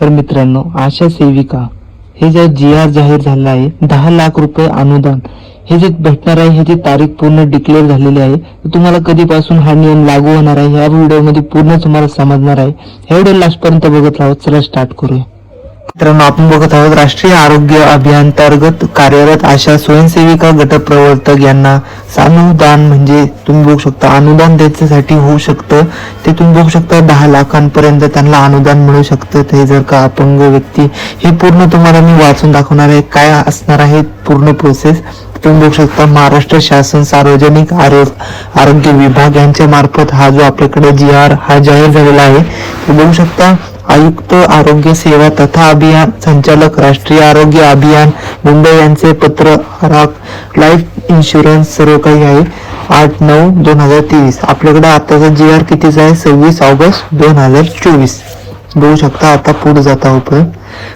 तर मित्रांनो आशा सेविका हे जे जी आर जाहीर झालं आहे दहा लाख रुपये अनुदान हे जे भेटणार आहे ह्याची तारीख पूर्ण डिक्लेअर झालेली आहे तुम्हाला कधीपासून हा नियम लागू होणार आहे ह्या व्हिडिओमध्ये पूर्ण तुम्हाला समजणार आहे. एवढे लास्टपर्यंत बघत राहत चला स्टार्ट करूया. मित्रांनो आपण बघत आहोत राष्ट्रीय आरोग्य अभियानांतर्गत कार्यरत अशा स्वयंसेविका गटप्रवर्तक यांना अनुदान म्हणजे तुम्ही बघू शकता अनुदान द्यायच्यासाठी होऊ शकतं. ते तुम्ही बघू शकता दहा लाखांपर्यंत त्यांना अनुदान मिळू शकतं. ते जर का अपंग व्यक्ती हे पूर्ण तुम्हाला मी वाचून दाखवणार आहे. काय असणार आहे पूर्ण प्रोसेस तुम्ही बघू शकता महाराष्ट्र शासन सार्वजनिक आरोग्य आरोग्य विभाग यांच्या मार्फत हा जो आपल्याकडे जी आर हा जाहीर झालेला आहे तुम्ही बघू शकता. आयुक्त आरोग्य सेवा तथा अभियान संचालक राष्ट्रीय आरोग्य अभियान मुंबई यांचे पत्र राख लाईफ इन्शुरन्स सर्व काही आहे आठ नऊ दोन हजार तेवीस. आपल्याकडे आताचा जी आर कितीचा आहे? सव्वीस ऑगस्ट दोन हजार चोवीस. बघू शकता आता पुढे जात आहोत आपण.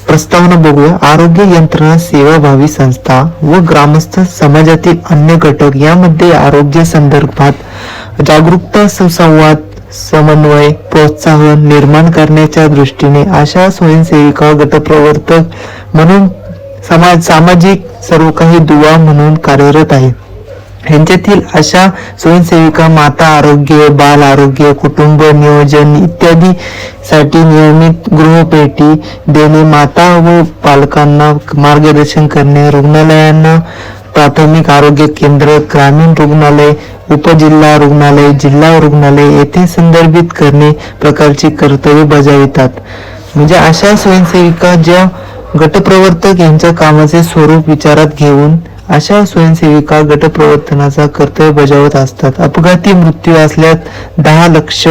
प्रस्तावना बघूया. आरोग्य यंत्रणा सेवाभावी संस्था व ग्रामस्थ समाजातील अन्य घटक यामध्ये आरोग्य संदर्भात जागरूकता सुसंवाद समन्वय प्रोत्साहन निर्माण करण्याच्या दृष्टीने अशा स्वयंसेविका गटप्रवर्तक म्हणून समाज सामाजिक सर्व काही दुवा म्हणून कार्यरत आहे. ह्यांच्यातील अशा स्वयंसेविका माता आरोग्य बाल आरोग्य कुटुंब नियोजन इत्यादी साठी नियमित गृहपेटी देणे माता व पालकांना मार्गदर्शन करणे रुग्णालयांना प्राथमिक आरोग्य केंद्र ग्रामीण रुग्णालय उपजिल्हा रुग्णालय जिल्हा रुग्णालय येथे संदर्भित करणे प्रकारची कर्तव्य बजावितात. म्हणजे अशा स्वयंसेविका ज्या गटप्रवर्तक यांच्या कामाचे स्वरूप विचारात घेऊन अशा स्वयंसेविका गटप्रवर्तनाचा कर्तव्य बजावत असतात. अपघाती मृत्यू असल्यास दहा लक्ष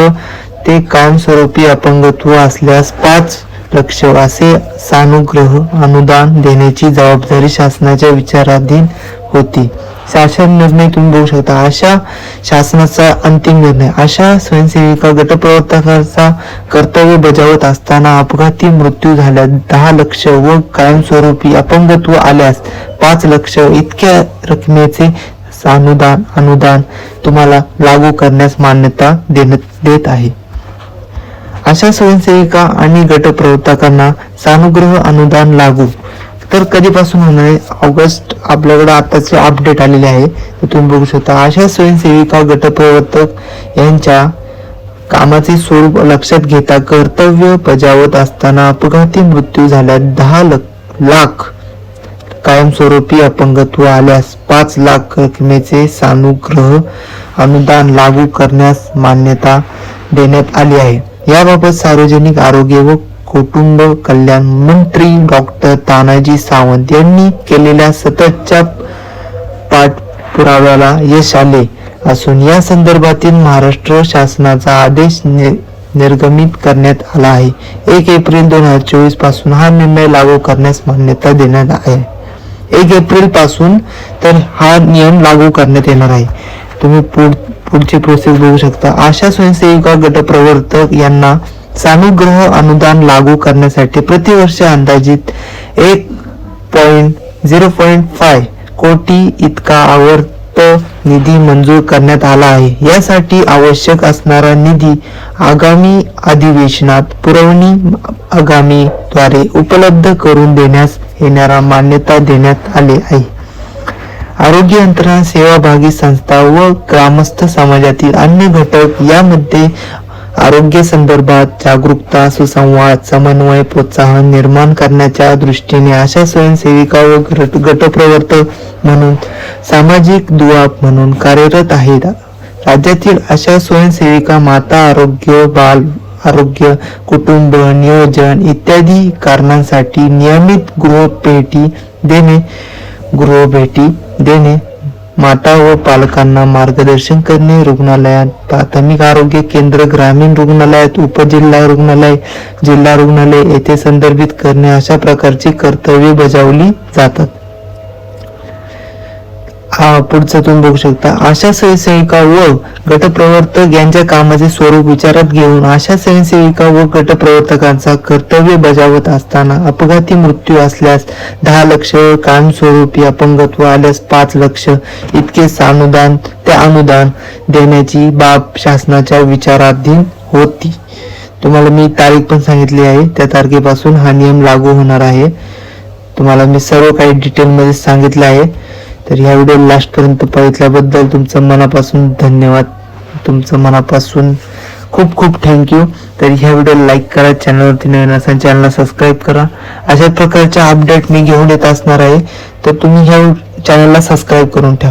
ते कायमस्वरूपी अपंगत्व असल्यास पाच लक्ष असे सानुग्रह अनुदान देण्याची जबाबदारी शासनाच्या विचाराधीन होती. शासन निर्णय तुम्ही बघू शकता. अशा शासनाचा अंतिम निर्णय अशा स्वयंसेविका गटप्रवर्तकाचा कर्तव्य बजावत असताना अपघाती मृत्यू झाल्यास दहा लक्ष व कायमस्वरूपी अपंगत्व आल्यास पाच लक्ष इतक्या रकमेचे अनुदान अनुदान तुम्हाला लागू करण्यास मान्यता देण्यात देत आहे. अशा स्वयंसेविका आणि गटप्रवर्तकांना सानुग्रह अनुदान लागू. तर कधीपासून होणार आहे? ऑगस्ट आपल्याकडे आताचे अपडेट आलेले आहे. तर तुम्ही बघू शकता अशा स्वयंसेविका गटप्रवर्तक यांच्या कामाचे स्वरूप लक्षात घेता कर्तव्य बजावत असताना अपघाती मृत्यू झाल्यास दहा लाख कायमस्वरूपी अपंगत्व आल्यास पाच लाख रकमेचे सानुग्रह अनुदान लागू करण्यास मान्यता देण्यात आली आहे. याबाबत सार्वजनिक आरोग्य व कुटुंब कल्याण मंत्री डॉक्टर तानाजी सावंत यांनी केलेल्या सततच्या पाठपुराव्याला यश आले असून या संदर्भातील महाराष्ट्र शासनाचा आदेश निर्गमित करण्यात आला आहे. एक एप्रिल दोन हजार चोवीसपासून हा निर्णय लागू करण्यास मान्यता देण्यात आहे. एक एप्रिलपासून तर हा नियम लागू करण्यात येणार आहे. तुम्ही पुढ पुढची प्रोसेस बघू शकता. अशा स्वयंसेविका गटप्रवर्तक यांना सानुग्रह अनुदान लागू करण्यासाठी प्रतिवर्ष अंदाजित एक पॉइंट झिरो पॉईंट फाय कोटी इतका आवर्त निधी मंजूर करण्यात आला आहे. यासाठी आवश्यक असणारा निधी आगामी अधिवेशनात पुरवणी आगामी द्वारे उपलब्ध करून देण्यास येणारा मान्यता देण्यात आली आहे. आरोग्य यंत्रणा सेवाभागी संस्था व ग्रामस्थ समाजातील अन्य घटक यामध्ये आरोग्य संदर्भात जागरूकता सुसंवाद समन्वय प्रोत्साहन निर्माण करण्याच्या दृष्टीने अशा स्वयंसेविका व गटप्रवर्तक म्हणून सामाजिक दुवा म्हणून कार्यरत आहेत. राज्यातील अशा स्वयंसेविका माता आरोग्य बाल आरोग्य कुटुंब नियोजन इत्यादी कारणांसाठी नियमित गृहपेटी देणे गृहभेटी देणे माता व पालकांना मार्गदर्शन करणे रुग्णालयात प्राथमिक आरोग्य केंद्र ग्रामीण रुग्णालयात उपजिल्हा रुग्णालय जिल्हा रुग्णालय येथे संदर्भित करणे अशा प्रकारची कर्तव्ये बजावली जातात. हा पुढचं तुम्ही बघू शकता. अशा स्वयंसेविका व गटप्रवर्तक यांच्या कामाचे स्वरूप विचारात घेऊन अशा स्वयंसेविका व गटप्रवर्तकांचा कर्तव्य बजावत असताना अपघाती मृत्यू असल्यास दहा लक्ष कायमस्वरूपी अपंगत्व आल्यास पाच लक्ष इतके अनुदान ते अनुदान देण्याची बाब शासनाच्या विचाराधीन होती. तुम्हाला मी तारीख पण सांगितली आहे. त्या तारखेपासून हा नियम लागू होणार आहे. तुम्हाला मी सर्व काही डिटेलमध्ये सांगितलं आहे. तर ह्या व्हिडिओ लास्टपर्यंत पाहितल्याबद्दल तुमचं मनापासून धन्यवाद. तुमचं मनापासून खूप खूप थँक्यू तर ह्या व्हिडिओ लाईक करा चॅनलवरती नवीन असाल चॅनलला सबस्क्राईब करा. अशा प्रकारच्या अपडेट मी घेऊन येत असणार आहे. तर तुम्ही ह्या चॅनलला सबस्क्राईब करून ठेवा.